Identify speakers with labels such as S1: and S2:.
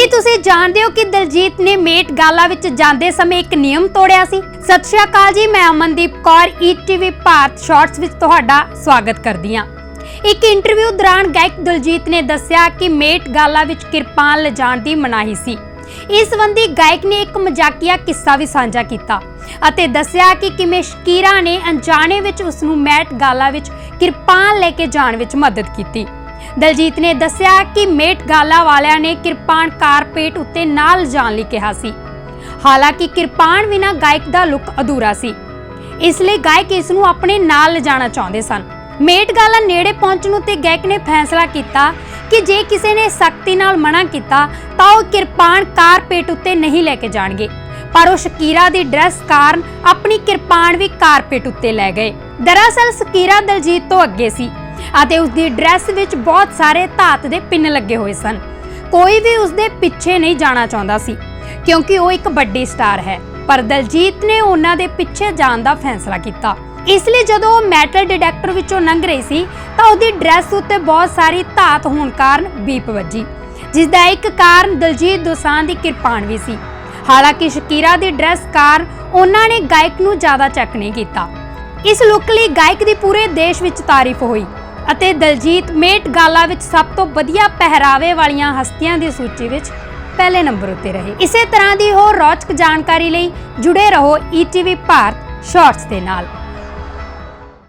S1: ਕੀ ਤੁਸੀਂ ਜਾਣਦੇ ਹੋ ਕਿ ਦਲਜੀਤ ਨੇ ਮੇਟ ਗਾਲਾ ਵਿੱਚ ਜਾਂਦੇ ਸਮੇਂ ਇੱਕ ਨਿਯਮ ਤੋੜਿਆ ਸੀ? ਸਤਿ ਸ਼੍ਰੀ ਅਕਾਲ ਜੀ, ਮੈਂ ਅਮਨਦੀਪ ਕੌਰ ਈਟੀਵੀ ਭਾਰਤ ਸ਼ਾਰਟਸ ਵਿੱਚ ਤੁਹਾਡਾ ਸਵਾਗਤ ਕਰਦੀ ਹਾਂ। ਇੱਕ ਇੰਟਰਵਿਊ ਦੌਰਾਨ ਗਾਇਕ ਦਲਜੀਤ ਨੇ ਦੱਸਿਆ ਕਿ ਮੇਟ ਗਾਲਾ ਵਿੱਚ ਕਿਰਪਾਨ ਲਿਜਾਣ ਦੀ ਮਨਾਹੀ ਸੀ। ਇਸ ਸੰਬੰਧੀ ਗਾਇਕ ਨੇ ਇੱਕ ਮਜ਼ਾਕੀਆ ਕਿੱਸਾ ਵੀ ਸਾਂਝਾ ਕੀਤਾ ਅਤੇ ਦੱਸਿਆ ਕਿ ਕਿਵੇਂ ਸ਼ਕੀਰਾ ਨੇ ਅਣਜਾਣੇ ਵਿੱਚ ਉਸ ਨੂੰ ਮੈਟ ਗਾਲਾ ਵਿੱਚ ਕਿਰਪਾਨ ਲੈ ਕੇ ਜਾਣ ਵਿੱਚ ਮਦਦ ਕੀਤੀ। ਦਲਜੀਤ ਨੇ ਦੱਸਿਆ ਕਿ ਮੇਟ ਗਾਲਾ ਵਾਲਿਆਂ ਨੇ ਕਿਰਪਾਨ ਕਾਰਪੇਟ ਉੱਤੇ ਨਾਲ ਜਾਣ ਲਈ ਕਿਹਾ ਸੀ। ਹਾਲਾਂਕਿ ਕਿਰਪਾਨ ਬਿਨਾ ਗਾਇਕ ਦਾ ਲੁੱਕ ਅਧੂਰਾ ਸੀ। ਇਸ ਲਈ ਗਾਇਕ ਇਸ ਨੂੰ ਆਪਣੇ ਨਾਲ ਲਿਜਾਣਾ ਚਾਹੁੰਦੇ ਸਨ। ਮੇਟ ਗਾਲਾ ਨੇੜੇ ਪਹੁੰਚਣ ਉਤੇ ਗਾਇਕ ਨੇ ਫੈਸਲਾ ਕੀਤਾ ਕਿ ਜੇ ਕਿਸੇ ਨੇ ਸਖਤੀ ਨਾਲ ਮਨਾ ਕੀਤਾ, ਤਾਂ ਉਹ ਕਿਰਪਾਨ ਕਾਰਪੇਟ ਉੱਤੇ ਨਹੀਂ ਲੈ ਕੇ ਜਾਣਗੇ। ਪਰ ਉਹ ਸ਼ਕੀਰਾ ਦੀ ਡਰੈਸ ਕਾਰਨ ਆਪਣੀ ਕਿਰਪਾਨ ਵੀ ਕਾਰਪੇਟ ਉੱਤੇ ਲੈ ਗਏ। ਦਰਅਸਲ ਸ਼ਕੀਰਾ ਦਲਜੀਤ ਤੋਂ ਅੱਗੇ ਸੀ। ਅਤੇ ਉਸ ਦੀ ਡਰੈਸ ਵਿੱਚ ਬਹੁਤ ਸਾਰੇ ਧਾਤ ਦੇ ਪਿੰਨ ਲੱਗੇ ਹੋਏ ਸਨ। ਕੋਈ ਵੀ ਉਸ ਦੇ ਪਿੱਛੇ ਨਹੀਂ ਜਾਣਾ ਚਾਹੁੰਦਾ ਸੀ, ਕਿਉਂਕਿ ਉਹ ਇੱਕ ਵੱਡੀ ਸਟਾਰ ਹੈ। ਪਰ ਦਲਜੀਤ ਨੇ ਉਹਨਾਂ ਦੇ ਪਿੱਛੇ ਜਾਣ ਦਾ ਫੈਸਲਾ ਕੀਤਾ। ਇਸ ਲਈ ਜਦੋਂ ਉਹ ਮੈਟਲ ਡਿਟੈਕਟਰ ਵਿੱਚੋਂ ਲੰਘ ਰਹੀ ਸੀ, ਤਾਂ ਉਹਦੀ ਡਰੈਸ ਉੱਤੇ ਬਹੁਤ ਸਾਰੀ ਧਾਤ ਹੋਣ ਕਾਰਨ ਬੀਪ ਵੱਜੀ ਜਿਸ ਦਾ ਇੱਕ ਕਾਰਨ ਦਲਜੀਤ ਦੋਸਾਂ ਦੀ ਕਿਰਪਾਨ ਵੀ ਸੀ। ਹਾਲਾਂਕਿ ਸ਼ਕੀਰਾ ਦੀ ਡਰੈਸ ਕਾਰਨ ਉਹਨਾਂ ਨੇ ਗਾਇਕ ਨੂੰ ਜ਼ਿਆਦਾ ਚੈੱਕ ਨਹੀਂ ਕੀਤਾ। ਇਸ ਲੁੱਕ ਲਈ ਗਾਇਕ ਦੀ ਪੂਰੇ ਦੇਸ਼ ਵਿੱਚ ਤਾਰੀਫ ਹੋਈ। ਅਤੇ ਦਲਜੀਤ ਮੇਟ ਗਾਲਾ ਵਿੱਚ ਸਭ ਤੋਂ ਵਧੀਆ ਪਹਿਰਾਵੇ ਵਾਲੀਆਂ ਹਸਤੀਆਂ ਦੀ ਸੂਚੀ ਵਿੱਚ ਪਹਿਲੇ ਨੰਬਰ ਉੱਤੇ ਰਹੇ। ਇਸੇ ਤਰ੍ਹਾਂ ਦੀ ਹੋਰ ਰੌਚਕ ਜਾਣਕਾਰੀ ਲਈ ਜੁੜੇ ਰਹੋ ਈਟੀਵੀ ਭਾਰਤ ਸ਼ਾਰਟਸ ਦੇ ਨਾਲ।